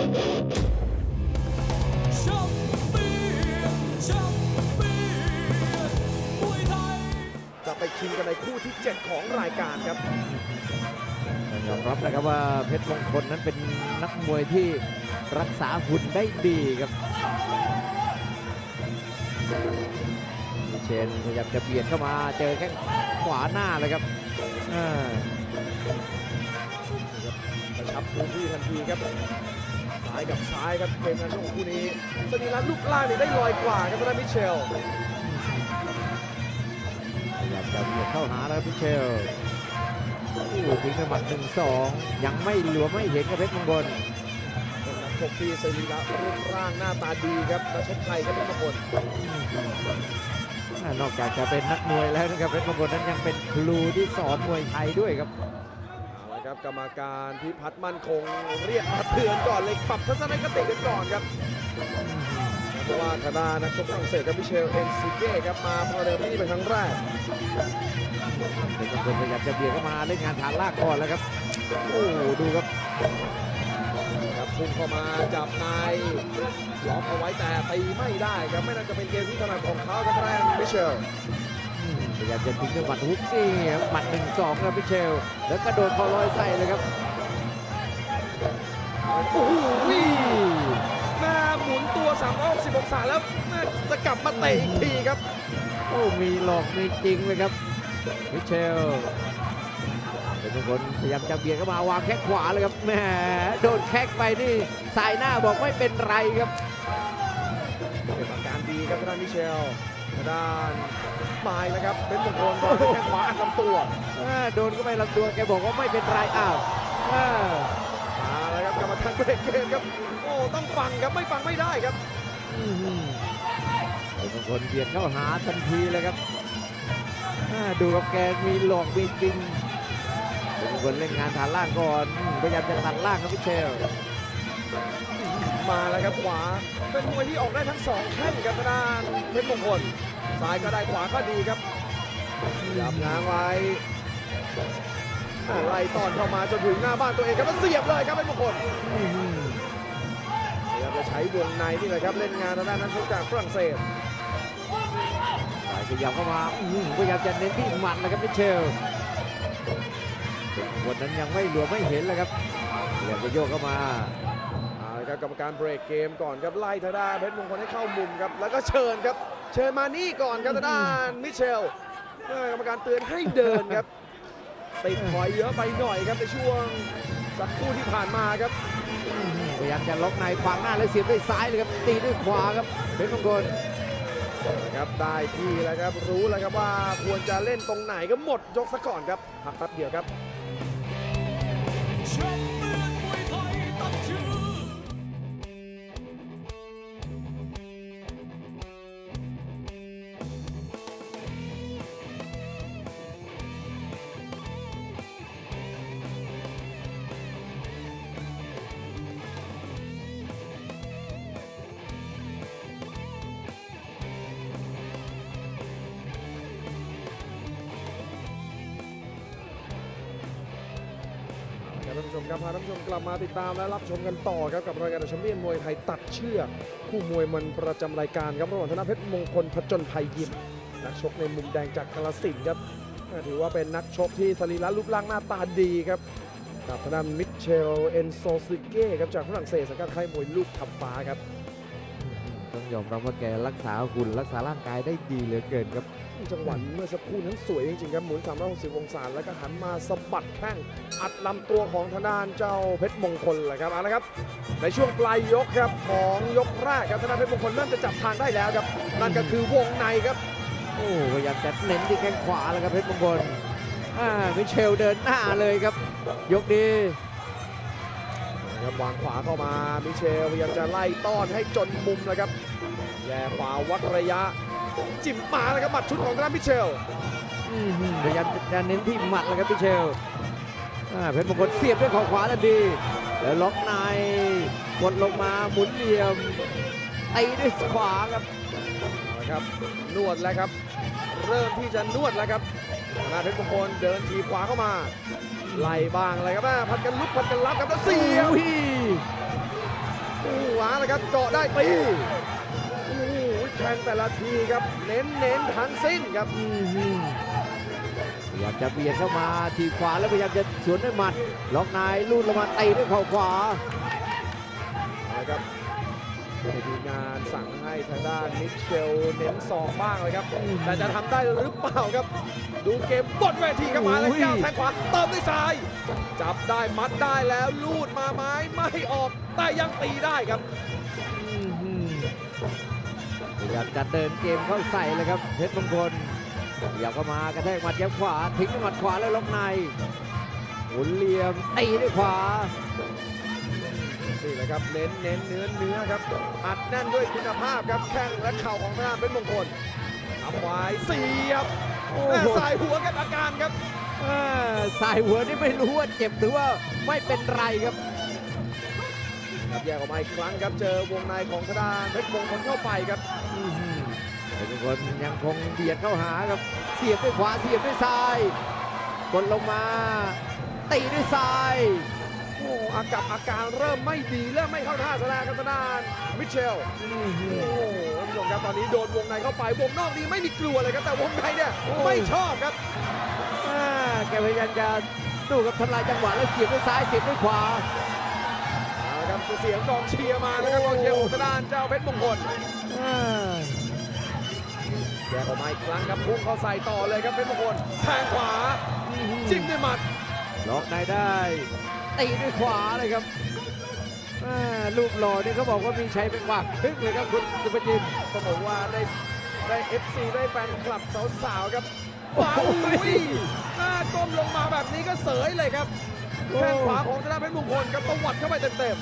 จะไปชิงกันในคู่ที่ 7 ของรายการครับต้องยอมรับนะครับว่าเพชรมงคลนั้นเป็นนักมวยที่รักษาหุ่นได้ดีครับมีเชนพยายามจะเบียดเข้ามาเจอแข้งขวาหน้าเลยครับอ่ากระชับพื้นที่ทันทีครับซ้ายกับซ้ายครับเกมการชกของคู่นี้สรีระรูปร่างนี่ได้ลอยกว่าครับทางด้านมิเชลพยายามจะเบียดเข้าหาแล้วครับพิเชลโอ้โหทิ้งด้วยหมัดหนึ่งสองยังไม่หลวมไม่เห็นกับเพชรมงคลเป็นนักชกที่สรีระรูปร่างหน้าตาดีครับนักชกไทยครับทุกคนอ่านอกจากจะเป็นนักมวยแล้วนะครับเพชรมงคลนั้นยังเป็นครูที่สอนมวยไทยด้วยครับเอาละ ครับกรรมการพิพัฒน์มั่นคงเรียกมาเตือนก่อนเลยปรับทัศนคติกันก่อนครับเพราะว่าทางด้านนักชกฝรั่งเศสครับมิเชลเอ็นซิเก้ครับมาประเดิมที่นี่เป็นครั้งแรกเป็นคนพยายามจะเบียดเข้ามาเล่นงานฐานลากก่อนแล้วครับโอ้โหดูครับครับพุ่งเข้ามาจับในล็อกเอาไว้แต่ตีไม่ได้ครับไม่น่าจะเป็นเกมที่ถนัดของเขาครับทางด้านมิเชลอืมพยายามจะทิ้งด้วยหมัดฮุกนี่ครับหมัดหนึ่งสองครับพิเชล แล้วกระโดดคอลอยใส่เลยครับ โอ้โหแม่หมุนตัว360องศาแล้วแม่จะกลับมาเตะอีกทีครับ โอ้มีหลอกมีจริงเลยครับพิเชลเป็นคนพยายามจะเบียดเข้ามาวางแข้งขวาเลยครับแหมโดนแข้งไปนี่สายหน้าบอกไม่เป็นไรครับเป็นอาการดีครับทางด้านมิเชล ทางด้านปลายนะครับเป็นมงคลก่อนด้วยแข้งขวาอัดลำตัวอ่าโดนเข้าไปลำตัวแกบอกว่าไม่เป็นไรอ้าวอ่ามาแล้วครับกรรมการเบรกเกมครับโอ้ต้องฟังครับไม่ฟังไม่ได้ครับอื้อหือเป็นมงคลเบียดเข้าหาทันทีเลยครับอ่าดูกับแกมีหลอกมีจริงเป็นมงคลเล่นงานฐานล่างก่อนพยายามจะตัดล่างครับพิเชล มาแล้วครับขวา เป็นมวยที่ออกได้ทั้งสองแข้งครับทางด้านเพชรมงคลซ้ายก็ได้ขวาก็ดีครับยับง้างไว้ไล่ตอนเข้ามาจนถึงหน้าบ้านตัวเองครับแล้วเสียบเลยครับเพชรมงคลพยายามจะใช้วงในนี่แหละครับเล่นงานทางด้านนักชกจากฝรั่งเศสสายขยับเข้ามาพยายามจะเน้นที่หมัดนะครับพิเชลคนนั้นยังไม่หลวมไม่เห็นเลยครับพยายามจะโยกเข้ามา ครับกรรมการเบรกเกมก่อนครับไล่ทางด้านเพชรมงคลให้เข้ามุมครับแล้วก็เชิญครับ เชิญมานี่ก่อนครับทางด้านมิเชลเออกรรมการเตือนให้เดินครับติดถอยเยอะไปหน่อยครับในช่วงสักครู่ที่ผ่านมาครับพยายามจะล็อกในขวางหน้าแล้วเสียบด้วยซ้ายเลยครับตีด้วยขวาครับเพชรมงคลนะครับได้ที่แล้วครับรู้แล้วครับว่าควรจะเล่นตรงไหนก็หมดยกซะก่อนครับพักแป๊บเดียวครับ ท่านผู้ชมครับพาท่านผู้ชมกลับมาติดตามและรับชมกันต่อครับกับรายการแชมเปี้ยนมวยไทยตัดเชือกคู่มวยมันประจำรายการครับระหว่างธนเพชรมงคลผจญภัยยิมนักชกในมุมแดงจากกาลสินธุ์ครับถือว่าเป็นนักชกที่สรีระรูปร่างหน้าตาดีครับกับทนานมิเชลเอนโซซิเก้ครับจากฝรั่งเศสสังกัดค่ายมวยลูกทับฟ้าครับ ยอมรับว่าแกรักษาหุ่นรักษาร่างกายได้ดีเหลือเกินครับ จังหวะเมื่อสักครู่นั้นสวยจริงๆครับหมุน 360 องศาแล้วก็หันมาสะบัดแข้งอัดลำตัวของทางด้านเจ้าเพชรมงคลแหละครับเอาละครับ ในช่วงปลายยกครับของยกแรกครับทางด้านเพชรมงคลเริ่มจะจับทางได้แล้วครับ นั่นก็คือวงในครับ โอ้พยายามจะเน้นที่แข้งขวาแล้วครับเพชรมงคลอ่ามิเชลเดินหน้าเลยครับ ยกนี้ ครับวางขวาเข้ามามิเชลพยายามจะไล่ต้อนให้จนมุมเลยครับแย่ขวาวัดระยะ จิ้มมาแล้วครับหมัดชุดของทางด้านมิเชลอื้อหือพยายามจะเน้นที่หมัดแล้วครับมิเชลอ่าเพชรมงคลเสียบด้วยเข่าขวาทันทีแล้วล็อกในกดลงมาหมุนเหลี่ยมตีด้วยขวาครับเอาละครับนวดแล้วครับ เริ่มที่จะนวดแล้วครับ ธนาเพชรมงคลเดินทีขวาเข้ามาไล่บ้างอะไรครับแม่พัดกันลุกพัดกันรับครับแล้วเสียบอุ้ยโอ้โหหวาเลยครับเจาะได้ตีโอ้โหแทงแต่ละทีครับ เน้นเน้นทั้งสิ้นครับอื้อหือพยายามจะเบียดเข้ามาทีขวาแล้วพยายามจะสวนด้วยหมัดล็อกในลูดลงมาตีด้วยเข่าขวานะครับ ทีมงานสั่งให้ทางด้านมิเชลเน้นศอกบ้างเลยครับ แต่จะทำได้หรือเปล่าครับ ดูเกมบนเวทีครับมาแล้วโอ้ยแก้วแทงขวาเติมด้วยซ้าย จับได้มัดได้แล้วลูดมาไม้ไม่ออกแต่ยังตีได้ครับอื้อหือพยายามจะเดินเกมเข้าใส่เลยครับเพชรมงคลพยายามเข้ามากระแทกหมัดยับขวา ทิ้งด้วยหมัดขวาแล้วล็อกในหมุนเหลี่ยมตีด้วยขวา นี่แหละครับเน้นเน้นเนื้อเนื้อครับอัดแน่นด้วยคุณภาพครับแข้งและเข่าของทางด้านเป็นมงคลทำไว้เสียบโอ้แม่โหสายหัวกันอาการครับเออสายหัวนี่ไม่รู้ว่าเจ็บหรือว่าไม่เป็นไรครับครับแยกออกมาอีกครั้งครับเจอวงในของทางด้านเพชรมงคลเข้าไปครับอื้อหือเพชรมงคลยังคงเบียดเข้าหาครับ เสียบด้วยขวาเสียบด้วยซ้ายกดลงมาตีด้วยซ้ายโอ้อากับอาการเริ่มไม่ดีเริ่มไม่เข้าท่าซะแล้วครับทางด้านมิเชลโอ้โหท่านผู้ชมครับตอนนี้โดนวงในเข้าไปวงนอกนี่ไม่มีกลัวเลยครับแต่วงในเนี่ยไม่ชอบครับอ่าแกพยายามจะดูกับทำลายจังหวะแล้วเสียบด้วยซ้ายเสียบด้วยขวาเอาละครับเสียงกองเชียร์มานะครับกองเชียร์ของทางด้านเจ้าเพชรมงคลอ่าแยกออกมาอีกครั้งครับพุ่งเข้าใส่ต่อเลยครับเพชรมงคลแทงขวาจิ้มด้วยหมัดล็อกในได้ ตีด้วยขวาเลยครับอ่าลูกหล่อนี่เขาบอกว่ามีชัยเป็นหวักครึ่งเลยครับคุณสุภจินต้องบอกว่าได้ได้ FC ได้แฟนคลับสาวๆครับโอ้ว้าวโหอุ้ยหน้าก้มลงมาแบบนี้ก็เสยเลยครับโอ้แข้งขวาของทางด้านเพชรมงคลครับตวัดเข้าไปเต็ม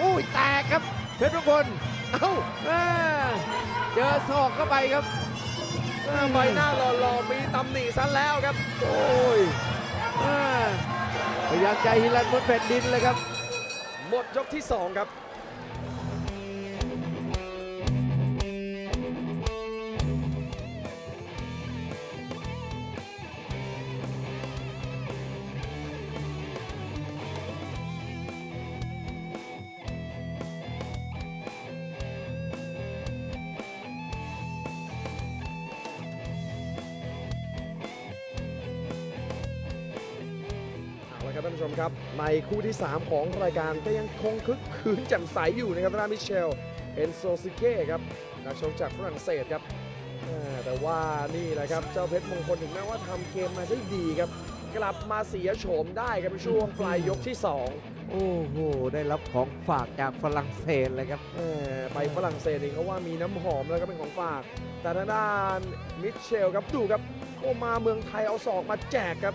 อุ้ยแตกครับเพชรมงคลๆเอ้าอ่าเจอศอกเข้าไปครับใบหน้าหล่อๆมีตำหนิซะแล้วครับ โอ้ยอ่า พยายามใจฮิลันบนแผ่นดินเลยครับ หมดยกที่ 2 ครับ ชมครับ ในคู่ที่ 3 ของรายการก็ยังคงคึกคืนแจ่มใสอยู่นะครับทางด้านมิเชล เอนโซซิเก้ครับนักชกจากฝรั่งเศสครับเอ่อแต่ว่านี่แหละครับ เจ้าเพชรมงคลถึงแม้ว่าทำเกมมาได้ดีครับ กลับมาเสียโฉมได้ครับในช่วงปลายยกที่ 2 โอ้โห ได้รับของฝากจากฝรั่งเศสเลยครับเอ่อไปฝรั่งเศสนี่เขาว่ามีน้ำหอมแล้วก็เป็นของฝาก แต่ทางด้านมิเชลครับดูครับก็มาเมืองไทยเอาศอกมาแจกครับ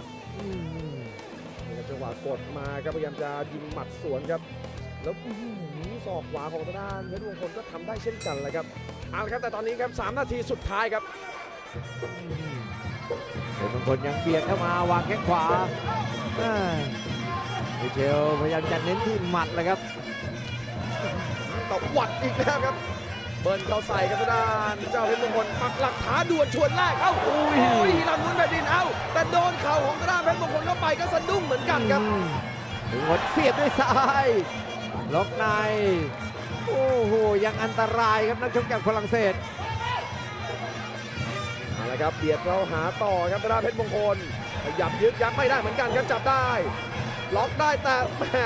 กดมาครับพยายามจะยิงหมัดสวนครับ แล้วอื้อหือศอกขวาของทางด้านเพชรมงคลก็ทำได้เช่นกันเลยครับเอาละครับแต่ตอนนี้ครับ3นาทีสุดท้ายครับเพชรมงคลยังเบียดเข้ามาวางแข้งขวาอ่ามิเชลพยายามจะเน้นที่หมัดเลยครับตบวัดอีกแล้วครับ เบิร์นเข้าใส่ครับทางด้านเจ้าเพชรมงคลปักหลักฐานด่วนชวนแรกเอ้าโอ้ยลำนุ้นแผ่นดินเอ้าแต่โดนเข่าของทางด้านเพชรมงคลเข้าไปก็สะดุ้งเหมือนกันครับอืมถึงหมดเสียบด้วยซ้ายล็อกในโอ้โหยังอันตรายครับนักชกจากฝรั่งเศสเอาละครับเบียดเข้าหาต่อครับทางด้านเพชรมงคลขยับยึกยักไม่ได้เหมือนกันครับจับได้ ล็อกได้แต่แม่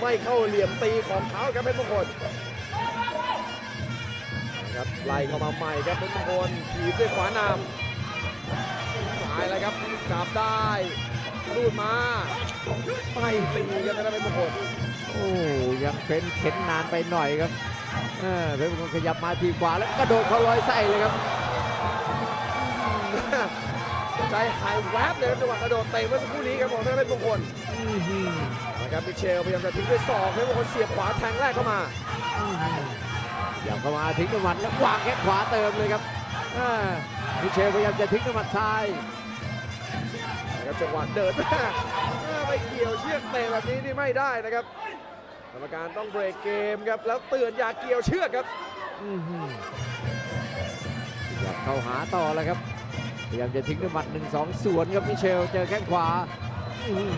ไม่เข้าเหลี่ยมตีของเขาครับเพชรมงคลนะ ครับไล่เข้ามาใหม่ครับเพชรมงคลถีบด้วยขวานำตายแล้วครับจับได้รูดมาไม่ตีกันนะเพชรมงคลโอ้ยังเฟ้นเข็นนานไปหน่อยครับเออเพชรมงคลขยับมาทีขวาแล้วกระโดดเขาลอยใส่เลยครับใจหายแวบเลยครับจังหวะกระโดดเตะเมื่อสักครู่นี้ครับของทางด้านเพชรมงคลอื้อหือนะครับมิเชลพยายามจะทิ้งด้วยศอกเพชรมงคลเสียบขวาแทงแรกเข้ามาอ ยากเข้ามาทิ้งด้วยหมัดแล้ววางแข้งขวาเติมเลยครับมิเชลพยายามจะทิ้งด้วยหมัดซ้ายนะครับจังหวะเดินมาไปเกี่ยวเชือกเตะแบบนี้นี่ไม่ได้นะครับกรรมการต้องเบรกเกมครับ แล้วเตือนอย่าเกี่ยวเชือกครับอยากเข้าหาต่อแล้วครับพยายามจะทิ้งด้วยหมัดหนึ่งสองสวนครับมิเชลเจอแข้งขวาอื้อหือ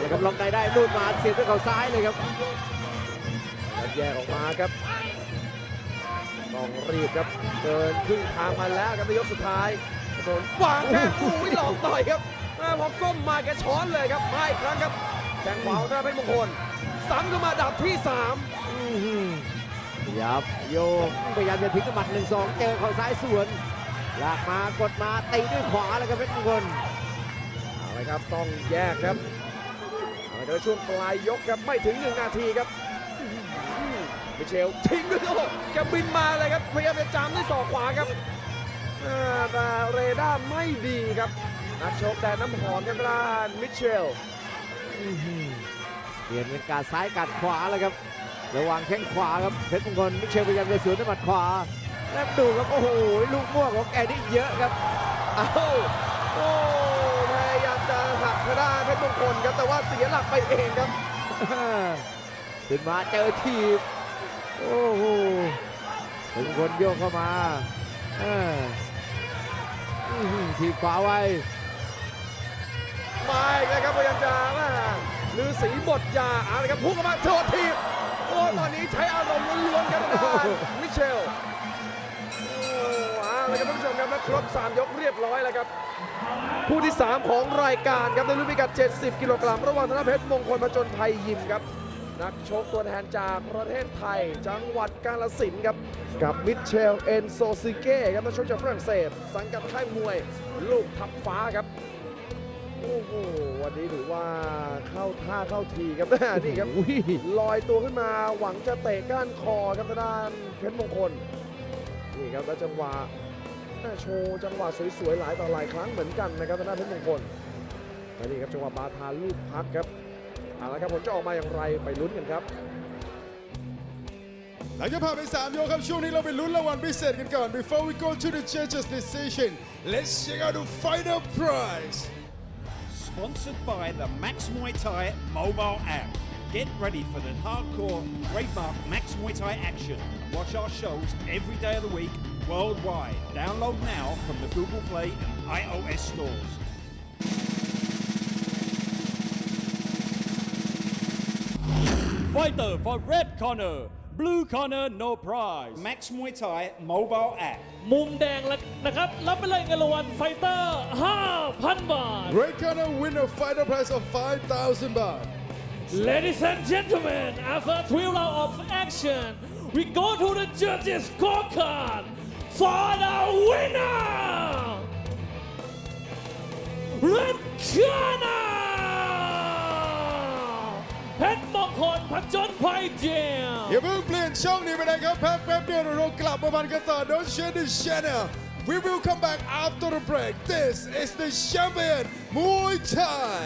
เละครับล็อกในได้ลูดมาเสียบด้วยเข่าซ้ายเลยครับแยกออกมาครับ ต้องรีบครับเดินครึ่งทางมาแล้วครับในยกสุดท้ายโดนวางแข้งโอ้ยหลอกต่อยครับแม่พอก้มมาแกช้อนเลยครับมาอีกครั้งครับแข้งขวาของธนาเพชรมงคลซ้ำเข้ามาดับที่สามอื้อหือขยับโยกพยายามจะทิ้งกระหมัดหนึ่งสองเจอเข่าซ้ายสวนลากมากดมาตีด้วยขวาแล้วครับเพชรมงคลเอาละครับต้องแยกครับเอาละครับช่วงปลายยกครับไม่ถึงหนึ่งนาทีครับ มิเชลทิ้งด้วยโอ้โหแกบินมาเลยครับพยายามจะจามด้วยศอกขวาครับอ่าแต่เรดาร์ไม่ดีครับนักชกแต่น้ำหอมกันด้านมิเชลอื้อหือเปลี่ยนเป็นการซ้ายกัดขวาแล้วครับ ระหว่างแข้งขวาครับเพชรมงคลมิเชลพยายามจะสวนด้วยหมัดขวาแล้วดูครับโอ้โหลูกม่วงของแกนี่เยอะครับเอ้าโอ้พยายามจะหักทางด้านเพชรมงคลครับแต่ว่าเสียหลักไปเองครับขึ้นมาเจอทีบ โอ้โหเพชรมงคลโยกเข้ามาทีขวาไว้มาอีกแล้วครับพยายามจะมาลือสีบทยาอาละครับพุ่งเข้ามาโชว์ทีบโอ้ตอนนี้ใช้อารมณ์ล้วนๆครับทางด้านมิเชลอ้เอาละครับท่านผู้ชมครับและครบ 3 ยกเรียบร้อยแล้วครับคู่ที่ 3 ของรายการครับในรุ่นพิกัด 70 กิโลกรัมระหว่างธนเพชรมงคลผจญภัยยิมครับ นักชกตัวแทนจากประเทศไทย จังหวัดกาลสินธุ์ครับ กับมิเชลเอนโซซิเก้ครับนักชกจากฝรั่งเศส สังกัดค่ายมวยลูกทับฟ้าครับโอ้โหวันนี้ถือว่าเข้าท่าเข้าทีครับ นี่ครับอุ้ยลอยตัวขึ้นมาหวังจะเตะก้านคอครับทางด้านเพชรมงคลนี่ครับแล้วจังหวะแม่โชว์จังหวะสวยๆหลายต่อหลายครั้งเหมือนกันนะครับทางด้านเพชรมงคลและนี่ครับจังหวะบาทาลูกพักครับ เอาละครับผลจะออกมาอย่างไรไปลุ้นกันครับ หลังจากผ่านไป3ยกครับช่วงนี้เราไปลุ้นรางวัลพิเศษกันก่อน Before we go to the judges decision let's check out the final prize Sponsored by the Max Muay Thai mobile app. Get ready for the hardcore trademark Max Muay Thai action. Watch our shows every day of the week worldwide. Download now from the Google Play and iOS stores. Fighter for red corner blue corner no prize Max Muay Thai mobile app. มุมแดงแล้วนะครับ รับไปเลยเงินรางวัลไฟเตอร์ 5,000 บาท Red corner winner fighter prize of 5,000 baht Ladies and gentlemen, after three rounds of action, we go to the judges' scorecard for the winner! Red corner! งคลผจญภัยเจียม อย่าเพิ่งเปลี่ยนช่องนี้ไปไหนครับพักแป๊บเดียวเดี๋ยวเรากลับมามันกันต่อ Don't change the channel We will come back after the break This is the champion Muay Thai